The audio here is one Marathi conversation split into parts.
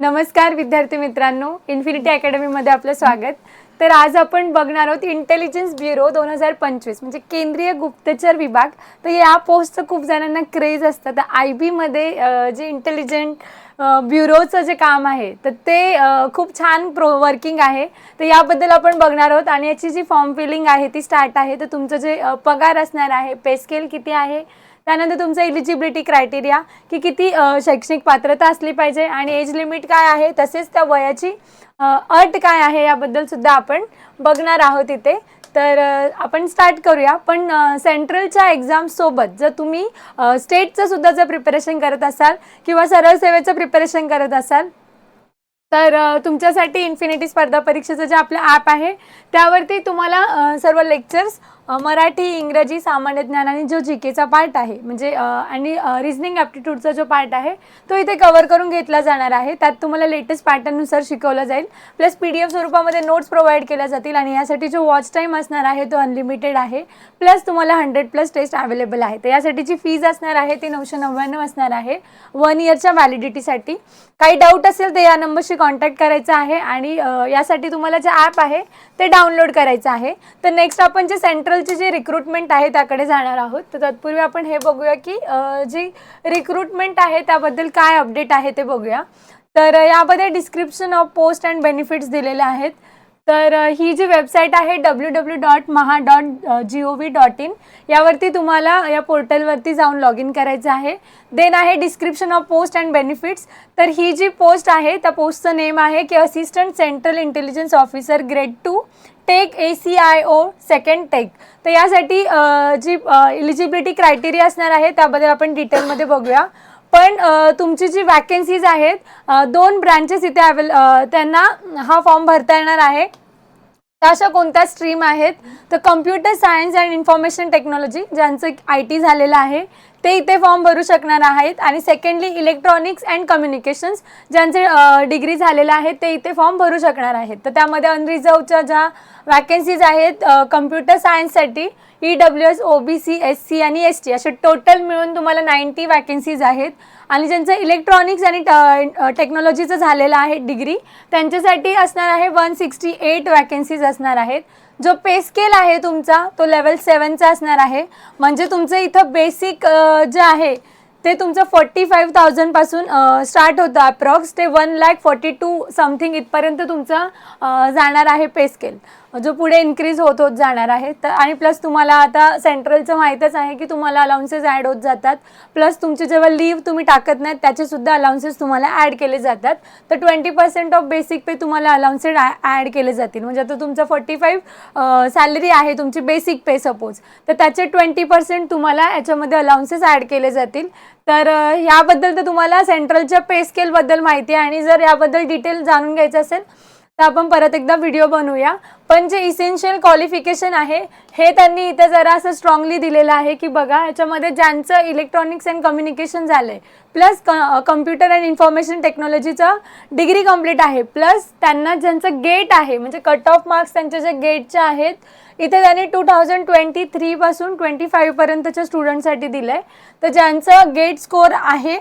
नमस्कार विद्यार्थी मित्रांनो. इन्फिनिटी अकॅडमीमध्ये आपलं स्वागत. तर आज आपण बघणार आहोत इंटेलिजन्स ब्युरो दोन हजार पंचवीस म्हणजे केंद्रीय गुप्तचर विभाग. तर या पोस्टचं खूप जणांना क्रेज असतं. तर आय बीमध्ये जे इंटेलिजंट ब्युरोचं जे काम आहे तर ते खूप छान प्रो वर्किंग आहे. तर याबद्दल आपण बघणार आहोत आणि याची जी फॉर्म फिलिंग आहे ती स्टार्ट आहे. तर तुमचं जे पगार असणार आहे पे स्केल किती आहे त्यानंतर तुमचं एलिजिबिलिटी क्रायटेरिया की किती शैक्षणिक पात्रता असली पाहिजे आणि एज लिमिट काय आहे तसेच त्या वयाची अट काय आहे याबद्दल सुद्धा आपण बघणार आहोत इथे. तर आपण स्टार्ट करूया. पण सेंट्रलच्या एक्झामसोबत जर तुम्ही स्टेटचं सुद्धा जर प्रिपरेशन करत असाल किंवा सरळ सेवेचं प्रिपरेशन करत असाल तर तुमच्यासाठी इन्फिनिटी स्पर्धा परीक्षेचं जे आपलं ॲप आहे त्यावरती तुम्हाला सर्व लेक्चर्स मराठी इंग्रजी सामान्य ज्ञान आणि जो जी केचा पार्ट आहे म्हणजे आणि रिझनिंग ॲप्टिट्यूडचा जो पार्ट आहे तो इथे कवर करून घेतला जाणार आहे. त्यात तुम्हाला लेटेस्ट पॅटर्ननुसार शिकवलं जाईल. प्लस पी डी एफ स्वरूपामध्ये नोट्स प्रोव्हाइड केल्या जातील आणि यासाठी जो वॉच टाईम असणार आहे तो अनलिमिटेड आहे. प्लस तुम्हाला हंड्रेड प्लस टेस्ट अवेलेबल आहे. तर यासाठीची फीज असणार आहे ती नऊशे नव्याण्णव असणार आहे वन इयरच्या व्हॅलिडिटीसाठी काही डाऊट असेल तर या नंबरशी कॉन्टॅक्ट करायचा आहे आणि यासाठी तुम्हाला जे ॲप आहे ते डाउनलोड करायचं आहे. तर नेक्स्ट आपण जे सेंट्रल सेंट्रलचे जे रिक्रुटमेंट आहे त्याकडे जाणार आहोत. तर तत्पूर्वी आपण हे बघूया की जी रिक्रुटमेंट आहे त्याबद्दल काय अपडेट आहे ते बघूया. तर यामध्ये description of post and benefits दिलेले आहेत. तर ही जी वेबसाईट आहे W W dot Maha dot G O V dot in यावरती तुम्हाला या पोर्टलवरती जाऊन लॉग इन करायचं आहे. देन आहे description of post and benefits. तर ही जी पोस्ट आहे त्या पोस्टचं नेम आहे की assistant central intelligence officer grade two tech A C I O second tech. तर यासाठी जी इलिजिबिलिटी क्रायटेरिया असणार आहे त्याबद्दल आपण डिटेलमध्ये बघूया. पण तुमची जी वॅकन्सीज आहेत दोन ब्रँचेस इथे अवेल त्यांना हा फॉर्म भरता येणार आहे. अशा कोणत्या स्ट्रीम आहेत? तर computer science and information technology ज्यांचं आय टी झालेलं आहे ते इथे फॉर्म भरू शकणार आहेत. आणि सेकंडली इलेक्ट्रॉनिक्स अँड कम्युनिकेशन्स ज्यांचे डिग्री झालेलं आहे ते इथे फॉर्म भरू शकणार आहेत. तर त्यामध्ये अनरिझर्वच्या ज्या वॅकन्सीज आहेत computer सायन्ससाठी E W S O B C S C आणि एस टी असे टोटल मिळून तुम्हाला नाईन्टी वॅकन्सीज आहेत. आणि ज्यांचं इलेक्ट्रॉनिक्स आणि टेक्नॉलॉजीचं झालेलं आहे डिग्री त्यांच्यासाठी असणार आहे वन सिक्स्टी एट वॅकन्सीज असणार आहेत. जो पे स्केल आहे तुमचा तो लेवल सेवनचा असणार आहे. म्हणजे तुमचं इथं बेसिक जे आहे ते तुमचं फोर्टी फाईव्ह थाउजंडपासून स्टार्ट होतं अप्रॉक्स ते one lakh forty two something इथपर्यंत तुमचं जाणार आहे पे स्केल जो पुढे इन्क्रीज होत होत जाणार आहे. तर आणि प्लस तुम्हाला आता सेंट्रलचं माहीतच आहे की तुम्हाला अलाउन्सेस ॲड होत जातात. प्लस तुमचे जेव्हा लीव्ह तुम्ही टाकत नाहीत त्याचेसुद्धा अलाउन्सेस तुम्हाला ॲड केले जातात. तर twenty percent of basic pay तुम्हाला अलाउन्सेस ॲड केले जातील. म्हणजे आता तुमचं फोर्टी फाईव्ह सॅलरी आहे तुमची बेसिक पे सपोज तर त्याचे ट्वेंटी पर्सेंट तुम्हाला याच्यामध्ये अलाउन्सेस ॲड केले जातील. तर ह्याबद्दल तर तुम्हाला सेंट्रलच्या पे स्केलबद्दल माहिती आहे. आणि जर याबद्दल डिटेल जाणून घ्यायचं असेल तर आपण परत एकदा व्हिडिओ बनवूया. पण जे इसेन्शियल क्वालिफिकेशन आहे हे त्यांनी इथे जरा असं स्ट्रॉंगली दिलेलं आहे की बघा ह्याच्यामध्ये ज्यांचं इलेक्ट्रॉनिक्स अँड कम्युनिकेशन झालं आहे प्लस कम्प्युटर अँड इन्फॉर्मेशन टेक्नॉलॉजीचं डिग्री कंप्लीट आहे प्लस त्यांना ज्यांचं गेट आहे म्हणजे कट ऑफ मार्क्स त्यांचे जे गेटचे आहेत इथे त्यांनी टू थाउजंड ट्वेंटी थ्रीपासून ट्वेंटी फाईव्हपर्यंतच्या स्टुडंटसाठी दिलं आहे तर ज्यांचं गेट स्कोर आहे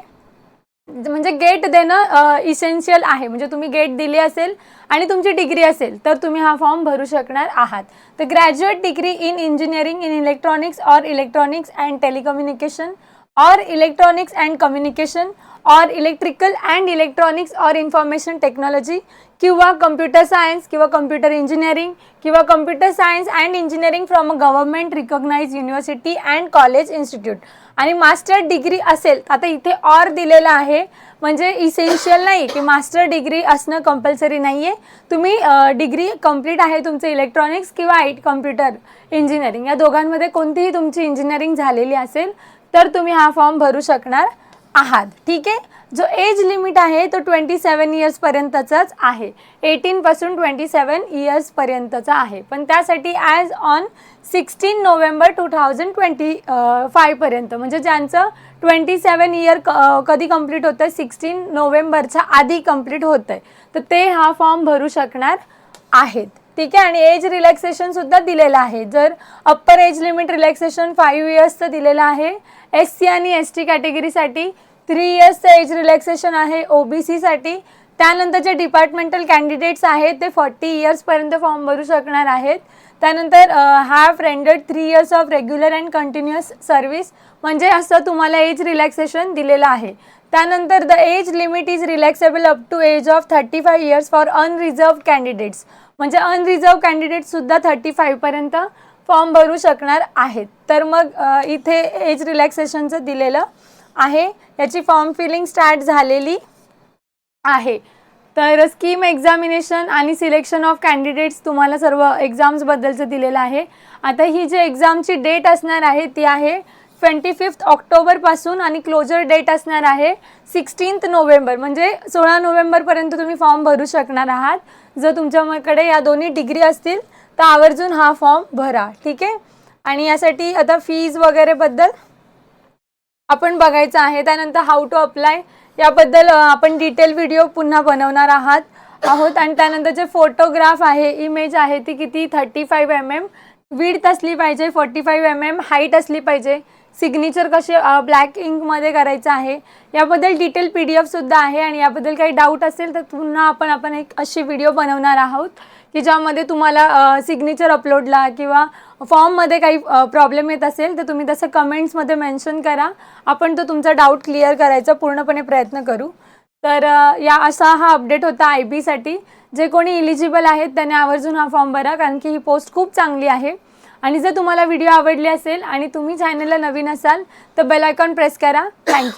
म्हणजे गेट देणं इसेन्शियल आहे. म्हणजे तुम्ही गेट दिली असेल आणि तुमची डिग्री असेल तर तुम्ही हा फॉर्म भरू शकणार आहात. तर graduate degree in engineering in electronics or electronics and telecommunication or electronics and communication or electrical and electronics or information technology किंवा कम्प्युटर सायन्स किंवा कम्प्युटर इंजिनिअरिंग किंवा computer science and engineering from a government recognize university and college institute आणि मास्टर डिग्री असेल आता इथे ऑर दिलेलं आहे म्हणजे इसेन्शियल नाही की मास्टर डिग्री असणं कंपल्सरी नाही आहे तुम्ही डिग्री कंप्लीट आहे तुमचं इलेक्ट्रॉनिक्स किंवा आय कम्प्युटर इंजिनिअरिंग या दोघांमध्ये कोणतीही तुमची इंजिनिअरिंग झालेली असेल तर तुम्ही हा फॉर्म भरू शकणार आहात. ठीक आहे? जो एज लिमिट आहे तो ट्वेंटी सेवन इयर्सपर्यंतचाच आहे. एटीनपासून ट्वेंटी सेवन इयर्सपर्यंतचा आहे. पण त्यासाठी as on sixteen November two thousand twenty फायपर्यंत म्हणजे ज्यांचं ट्वेंटी सेवन इयर क कधी कंप्लीट होतं आहे सिक्स्टीन नोव्हेंबरच्या आधी कंप्लीट होतं आहे तर ते हा फॉर्म भरू शकणार आहेत. ठीक आहे आणि एज रिलॅक्सेशन सुद्धा दिलेलं आहे. जर upper age limit relaxation five इयर्सचं दिलेलं आहे एस सी आणि एस टी कॅटेगरीसाठी थ्री इयर्सचं एज रिलॅक्सेशन आहे ओ बी सीसाठी त्यानंतर जे डिपार्टमेंटल कॅन्डिडेट्स आहेत ते फॉर्टी इयर्सपर्यंत फॉर्म भरू शकणार आहेत. त्यानंतर have rendered three years of regular and continuous service म्हणजे असं तुम्हाला एज रिलॅक्सेशन दिलेलं आहे. त्यानंतर the age limit is relaxable up to age of thirty five years for unreserved candidates म्हणजे अनरिझर्व कॅन्डिडेट्ससुद्धा थर्टी फाईव्हपर्यंत फॉर्म भरू शकणार आहेत. तर मग इथे एज रिलॅक्सेशनचं दिलेलं आहे. याची फॉर्म फिलिंग स्टार्ट झालेली आहे. तर स्कीम एक्झामिनेशन आणि सिलेक्शन ऑफ कॅन्डिडेट्स तुम्हाला सर्व एक्झाम्सबद्दलचं दिलेलं आहे. आता ही जी एक्झामची डेट असणार आहे ती आहे ट्वेंटी फिफ्थ ऑक्टोबरपासून आणि क्लोजर डेट असणार आहे सिक्स्टीन्थ नोव्हेंबर म्हणजे सोळा नोव्हेंबरपर्यंत तुम्ही फॉर्म भरू शकणार आहात. जर तुमच्याकडे या दोन्ही डिग्री असतील तर आवर्जून हा फॉर्म भरा. ठीक आहे? आणि यासाठी आता फीज वगैरेबद्दल आपण बघायचं आहे. त्यानंतर हाऊ टू अप्लाय याबद्दल आपण डिटेल व्हिडिओ पुन्हा बनवणार आहात. आहोत. आणि त्यानंतर जे फोटोग्राफ आहे इमेज आहे ती किती? Thirty five M M width असली पाहिजे forty five M M height असली पाहिजे. सिग्नेचर कसे ब्लॅक इंकमध्ये करायचं आहे याबद्दल डिटेल पी डी एफसुद्धा आहे आणि याबद्दल काही डाऊट असेल तर पुन्हा आपण आपण एक अशी व्हिडिओ बनवणार आहोत की ज्यामध्ये तुम्हाला सिग्नेचर अपलोडला किंवा फॉर्ममध्ये काही प्रॉब्लेम येत असेल तर तुम्ही तसं कमेंट्समध्ये मेन्शन करा. आपण तो तुमचा डाऊट क्लिअर करायचा पूर्णपणे प्रयत्न करू. तर या असा हा अपडेट होता आय बीसाठी जे कोणी इलिजिबल आहेत त्याने आवर्जून हा फॉर्म भरा कारण की ही पोस्ट खूप चांगली आहे. आणि जर तुम्हाला व्हिडिओ आवडली असेल आणि तुम्ही चॅनलला नवीन असाल तर बेलायकॉन प्रेस करा. थँक्यू